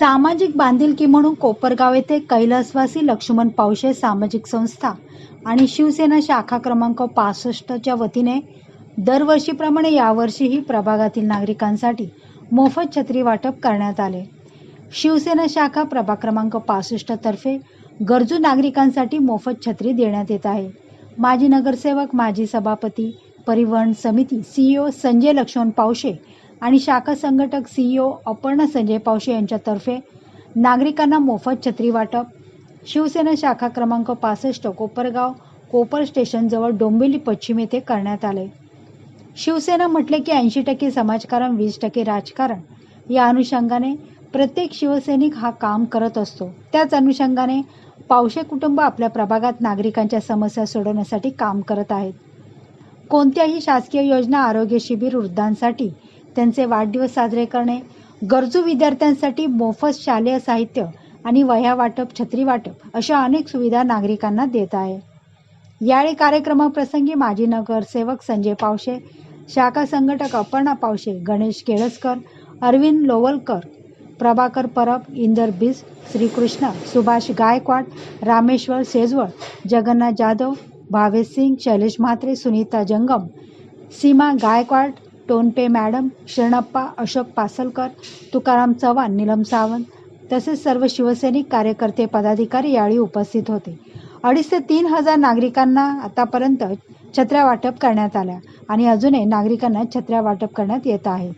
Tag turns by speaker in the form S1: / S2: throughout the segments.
S1: सामाजिक बांधिलकी म्हणून कोपरगाव येथे कैलासवासी लक्ष्मण पावशे सामाजिक संस्था आणि शिवसेना शाखा क्रमांक पासष्टच्या वतीने दरवर्षीप्रमाणे यावर्षीही प्रभागातील नागरिकांसाठी मोफत छत्री वाटप करण्यात आले. शिवसेना शाखा प्रभाग क्रमांक पासष्टतर्फे गरजू नागरिकांसाठी मोफत छत्री देण्यात येत आहे. माजी नगरसेवक माजी सभापती परिवहन समिती सीईओ संजय लक्ष्मण पावशे आणि शाखा संघटक सीईओ अपर्णा संजय पावशे यांच्यातर्फे नागरिकांना मोफत छत्री वाटप. शिवसेना शाखा क्रमांक पासष्ट कोपरगाव कोपर स्टेशनजवळ डोंबिवली पश्चिम येथे करण्यात आले. शिवसेना म्हटले की ऐंशी टक्के समाजकारण वीस टक्के राजकारण. या अनुषंगाने प्रत्येक शिवसैनिक हा काम करत असतो. त्याच अनुषंगाने पावशे कुटुंब आपल्या प्रभागात नागरिकांच्या समस्या सोडवण्यासाठी काम करत आहेत. कोणत्याही शासकीय योजना आरोग्य शिबिर वृद्धांसाठी त्यांचे वाढदिवस साजरे करणे गरजू विद्यार्थ्यांसाठी मोफत शालेय साहित्य आणि वह्या वाटप छत्री वाटप अशा अनेक सुविधा नागरिकांना देत आहे. यावेळी कार्यक्रमाप्रसंगी माजी नगरसेवक संजय पावशे शाखा संघटक अपर्णा पावशे गणेश केळसकर अरविंद लोवलकर प्रभाकर परब इंदर बिस श्रीकृष्ण सुभाष गायकवाड रामेश्वर शेजवळ जगन्नाथ जाधव भावेश सिंग शैलेश म्हात्रे सुनीता जंगम सीमा गायकवाड टोनपे मॅडम शरणप्पा अशोक पासलकर तुकाराम चव्हाण नीलम सावंत तसेच सर्व शिवसैनिक कार्यकर्ते पदाधिकारी यावेळी उपस्थित होते. अडीच ते तीन हजार नागरिकांना आतापर्यंत छत्र्या वाटप करण्यात आल्या आणि अजूनही नागरिकांना छत्र्या वाटप करण्यात येत आहे.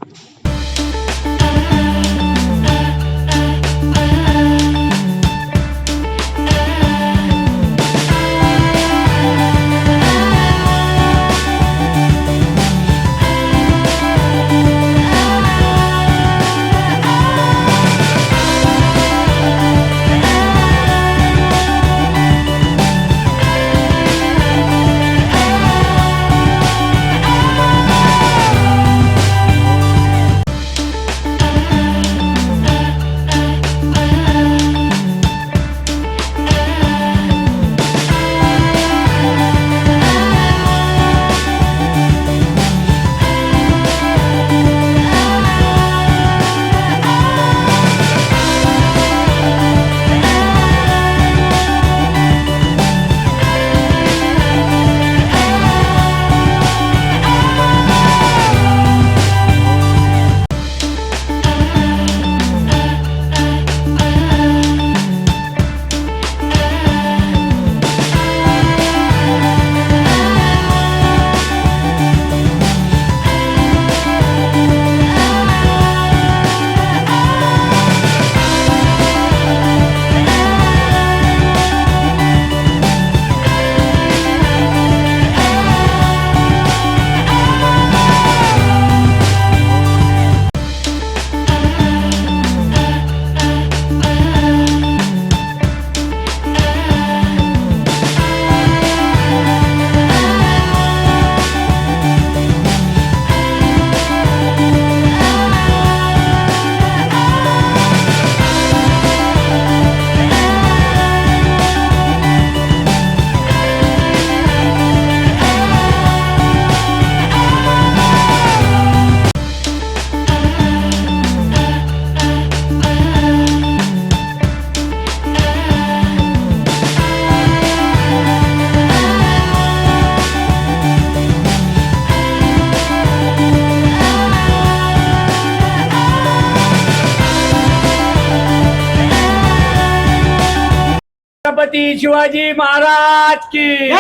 S2: छत्रपति शिवाजी महाराज की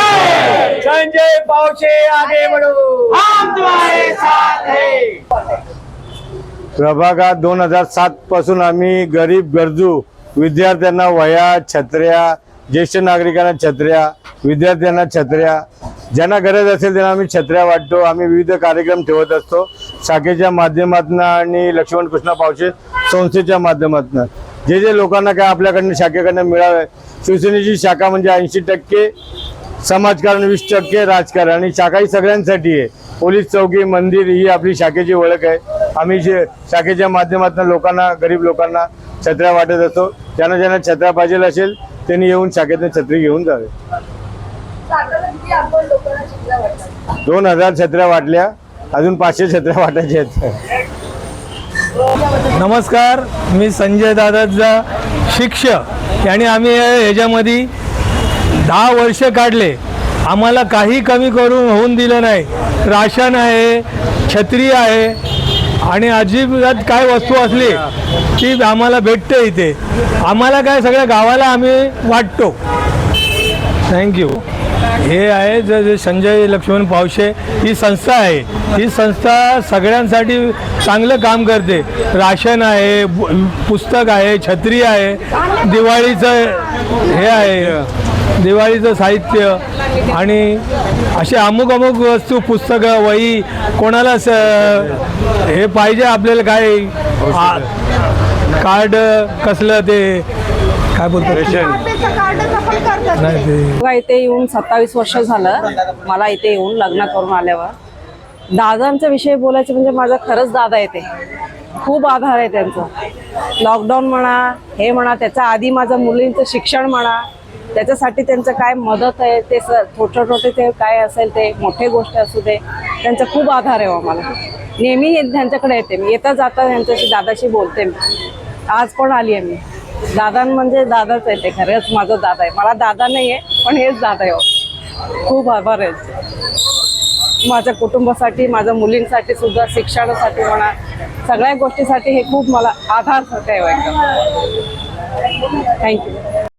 S2: संजय पावसे आगे बढ़ो। हम तुम्हारे साथ हैं।
S3: प्रभागात दोन हजार सात पासून आम्ही गरीब गरजू विद्यार्थ्यांना वह्या छत्र्या ज्येष्ठ नागरिकांना छत्र्या विद्यार्थ्यांना छत्र्या ज्यांना गरज असेल त्यांना आम्ही छत्र्या वाटतो. आम्ही विविध कार्यक्रम ठेवत असतो. शाखेच्या माध्यमातून आणि लक्ष्मण कृष्ण पावशे संस्थेच्या माध्यमातून. जे जे लोकांना काय आपल्याकडनं शाखेकडनं मिळावे शिवसेनेची शाखा म्हणजे ऐंशी टक्के समाजकारण वीस टक्के राजकारण. आणि शाखा ही सगळ्यांसाठी आहे. पोलीस चौकी मंदिर ही आपली शाखेची ओळख आहे. आम्ही जे शाखेच्या माध्यमातून लोकांना गरीब लोकांना छत्र्या वाटत असतो. ज्यांना ज्यांना छत्र्या पाहिजे असेल त्यांनी येऊन शाखेतून छत्री घेऊन जावे. दोन हजार छत्र्या वाटल्या. अजून पाचशे छत्र्या वाटायच्या आहेत.
S4: नमस्कार मी संजय दादाचा शिक्षक. आणि आम्ही ह्याच्यामध्ये दहा वर्ष काढले. आम्हाला काही कमी करून होऊन दिलं नाही. राशन आहे छत्री आहे आणि अजिबात काय वस्तू असली ती आम्हाला भेटते इथे. आम्हाला काय सगळ्या गावाला आम्ही वाटतो. थँक्यू हे आहे जे संजय लक्ष्मण पावशे. ही संस्था आहे. ही संस्था सगळ्यांसाठी चांगलं काम करते. राशन आहे पुस्तक आहे छत्री आहे. दिवाळीचं हे आहे. दिवाळीचं साहित्य. आणि असे अमुक अमुक वस्तू पुस्तकं वही कोणाला स हे पाहिजे आपल्याला काय? कार्ड कसलं ते? काय बोलतो ते
S5: मला इथे येऊन सत्तावीस वर्ष झालं. मला इथे येऊन लग्न करून आल्यावर. दादांच्या विषयी बोलायचं म्हणजे माझा खरंच दादा येते. खूप आधार आहे त्यांचा. लॉकडाऊन म्हणा हे म्हणा त्याच्या आधी माझ्या मुलींचं शिक्षण म्हणा त्याच्यासाठी त्यांचं काय मदत आहे ते स छोटे छोटे ते काय असेल ते मोठे गोष्ट असू दे त्यांचा खूप आधार आहे हो आम्हाला. मला नेहमी त्यांच्याकडे येते. मी येता जाता त्यांच्याशी दादाशी बोलते मी. आज पण आली आहे मी. दादा म्हणजे दादाच आहे ते खरंच माझा दादा आहे. मला दादा नाही आहे पण हेच दादा आहे हो. खूप आभार आहे माझ्या कुटुंबासाठी माझ्या मुलींसाठी सुद्धा शिक्षणासाठी म्हणा सगळ्या गोष्टीसाठी हे खूप मला आधार आहे हो एकदम. थँक्यू